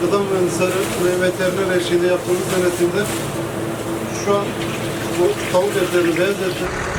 Gıda mühendisleri ve veteriner eşliğinde yaptığımız denetimde şu an bu tavuk etlerini, beyaz etleri